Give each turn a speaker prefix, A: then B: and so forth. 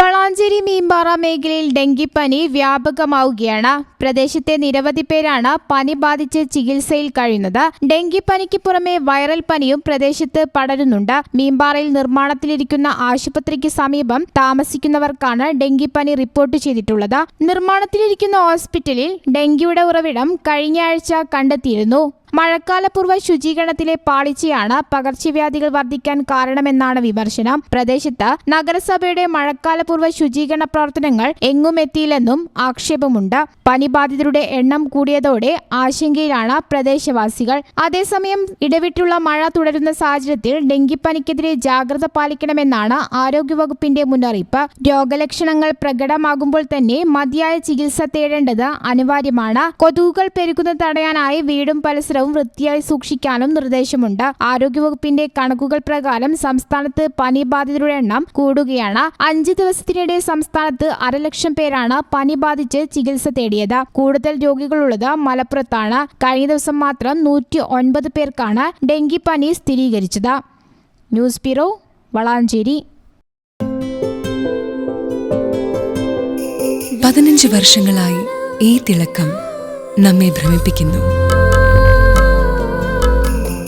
A: വളാഞ്ചേരി മീമ്പാറ മേഖലയിൽ ഡെങ്കിപ്പനി വ്യാപകമാവുകയാണ്. പ്രദേശത്തെ നിരവധി പേരാണ് പനി ബാധിച്ച് ചികിത്സയിൽ കഴിയുന്നത്. ഡെങ്കിപ്പനിക്ക് പുറമെ വൈറൽ പനിയും പ്രദേശത്ത് പടരുന്നുണ്ട്. മീമ്പാറയിൽ നിർമ്മാണത്തിലിരിക്കുന്ന ആശുപത്രിക്ക് സമീപം താമസിക്കുന്നവർക്കാണ് ഡെങ്കിപ്പനി റിപ്പോർട്ട് ചെയ്തിട്ടുള്ളത്. നിർമ്മാണത്തിലിരിക്കുന്ന ഹോസ്പിറ്റലിൽ ഡെങ്കിയുടെ ഉറവിടം കഴിഞ്ഞ ആഴ്ച കണ്ടെത്തിയിരുന്നു. മഴക്കാലപൂർവ ശുചീകരണത്തിലെ പാളിച്ചയാണ് പകർച്ചവ്യാധികൾ വർദ്ധിക്കാൻ കാരണമെന്നാണ് വിമർശനം. പ്രദേശത്ത് നഗരസഭയുടെ മഴക്കാലപൂർവ ശുചീകരണ പ്രവർത്തനങ്ങൾ എങ്ങും എത്തിയില്ലെന്നും ആക്ഷേപമുണ്ട്. പനിബാധിതരുടെ എണ്ണം കൂടിയതോടെ ആശങ്കയിലാണ് പ്രദേശവാസികൾ. അതേസമയം ഇടവിട്ടുള്ള മഴ തുടരുന്ന സാഹചര്യത്തിൽ ഡെങ്കിപ്പനിക്കെതിരെ ജാഗ്രത പാലിക്കണമെന്നാണ് ആരോഗ്യവകുപ്പിന്റെ മുന്നറിയിപ്പ്. രോഗലക്ഷണങ്ങൾ പ്രകടമാകുമ്പോൾ തന്നെ മതിയായ ചികിത്സ തേടേണ്ടത് അനിവാര്യമാണ്. കൊതുകുകൾ പെരുകുന്നത് തടയാനായി വീടും പരിസരവും വൃത്തിയായി സൂക്ഷിക്കാനും നിർദ്ദേശമുണ്ട്. ആരോഗ്യവകുപ്പിന്റെ കണക്കുകൾ പ്രകാരം സംസ്ഥാനത്ത് പനി ബാധിതരുടെ എണ്ണം കൂടുകയാണ്. അഞ്ച് ദിവസത്തിനിടെ സംസ്ഥാനത്ത് അരലക്ഷം പേരാണ് പനി ബാധിച്ച് ചികിത്സ തേടിയത്. കൂടുതൽ രോഗികളുള്ളത് മലപ്പുറത്താണ്. കഴിഞ്ഞ ദിവസം മാത്രം നൂറ്റി ഒൻപത് പേർക്കാണ് ഡെങ്കിപ്പനി സ്ഥിരീകരിച്ചത്. News bureau Valanchery.
B: പതിനഞ്ച് വർഷങ്ങളായി ഈ തിളക്കം നമ്മെ ഭ്രമിപ്പിക്കുന്നു.